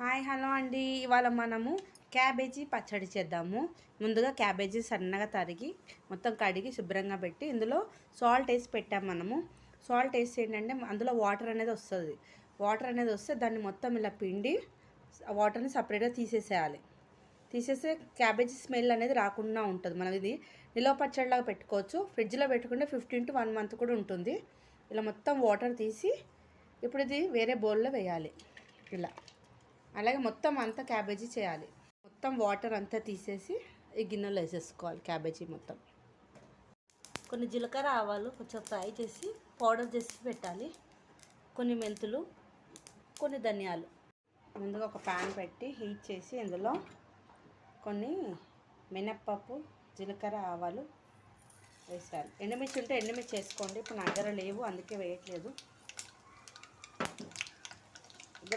Hi hello అండి. ఇవాళ మనము క్యాబేజీ పచ్చడి చేద్దాము. ముందుగా క్యాబేజీ సన్నగా తరిగి మొత్తం కడిగి శుభ్రంగా పెట్టి ఇందులో సాల్ట్ వేసి పెట్టాం మనము. సాల్ట్ వేసి ఏంటంటే అందులో వాటర్ అనేది వస్తుంది. వాటర్ అనేది వస్తే దాన్ని మొత్తం ఇలా పిండి వాటర్ని సపరేట్గా తీసేసేయాలి. తీసేస్తే క్యాబేజీ స్మెల్ అనేది రాకుండా ఉంటుంది. మనం ఇది నిలవ పచ్చడిలాగా పెట్టుకోవచ్చు. ఫ్రిడ్జ్లో పెట్టుకుంటే ఫిఫ్టీన్ టు వన్ మంత్ కూడా ఉంటుంది. ఇలా మొత్తం వాటర్ తీసి ఇప్పుడు ఇది వేరే బౌల్లో వేయాలి. ఇలా. అలాగే మొత్తం అంతా క్యాబేజీ చేయాలి. మొత్తం వాటర్ అంతా తీసేసి ఈ గిన్నెలో వేసేసుకోవాలి క్యాబేజీ మొత్తం. కొన్ని జీలకర్ర ఆవాలు కొంచెం ఫ్రై చేసి పౌడర్ చేసి పెట్టాలి. కొన్ని మెంతులు కొన్ని ధనియాలు. ముందుగా ఒక ప్యాన్ పెట్టి హీట్ చేసి ఇందులో కొన్ని మినప్పప్పు జీలకర్ర ఆవాలు వేసాలి ఎండుమిర్చి ఉంటే ఎండుమిర్చి వేసుకోండి. ఇప్పుడు నా దగ్గర లేవు అందుకే వేయట్లేదు.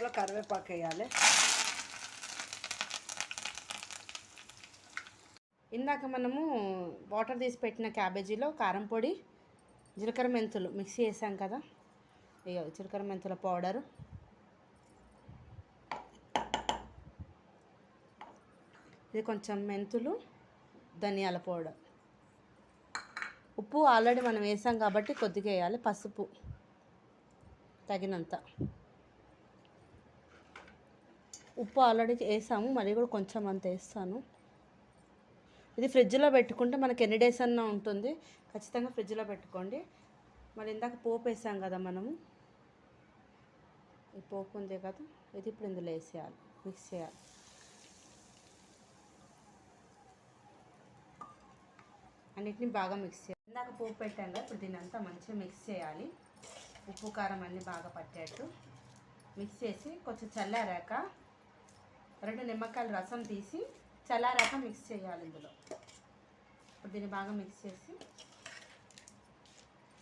ఇందులో కరివేపాకు వేయాలి. ఇందాక మనము వాటర్ తీసి పెట్టిన క్యాబేజీలో కారం పొడి జీలకర్ర మెంతులు మిక్సీ వేసాం కదా. ఇక జీలకర్ర మెంతుల పౌడరు. ఇది కొంచెం మెంతులు ధనియాల పౌడర్. ఉప్పు ఆల్రెడీ మనం వేసాం కాబట్టి కొద్దిగా వేయాలి. పసుపు తగినంత. ఉప్పు ఆల్రెడీ వేసాము మళ్ళీ కూడా కొంచెం అంత వేస్తాను. ఇది ఫ్రిడ్జ్లో పెట్టుకుంటే మనకి ఎన్ని డేస్ అన్నా ఉంటుంది. ఖచ్చితంగా ఫ్రిడ్జ్లో పెట్టుకోండి. మరి ఇందాక పోపు వేసాం కదా మనము. ఈ పోపు ఉంది కదా ఇది ఇప్పుడు ఇందులో వేసేయాలి మిక్స్ చేయాలి. అన్నిటిని బాగా మిక్స్ చేయాలి. ఇందాక పోపు పెట్టాం కదా ఇప్పుడు దీని అంతా మంచిగా మిక్స్ చేయాలి. ఉప్పు కారం అన్నీ బాగా పట్టేట్టు. మిక్స్ చేసి కొంచెం చల్లారాక రెండు నిమ్మకాయల రసం తీసి చల్లారాక మిక్స్ చేయాలి ఇందులో. ఇప్పుడు దీన్ని బాగా మిక్స్ చేసి.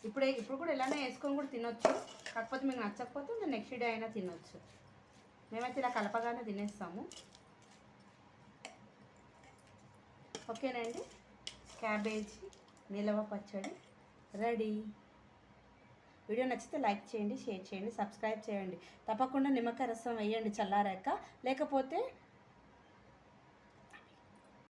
ఇప్పుడే ఇప్పుడు కూడా ఇలానే వేసుకొని కూడా తినొచ్చు. కాకపోతే మీకు నచ్చకపోతే నేను నెక్స్ట్ డే అయినా తినొచ్చు. మేమైతే ఇలా కలపగానే తినేస్తాము. ఓకేనండి? క్యాబేజీ నిలవ పచ్చడి రెడీ. వీడియో నచ్చితే లైక్ చేయండి షేర్ చేయండి సబ్స్క్రైబ్ చేయండి. తప్పకుండా నిమ్మకాయ రసం వేయండి చల్లారాక. లేకపోతే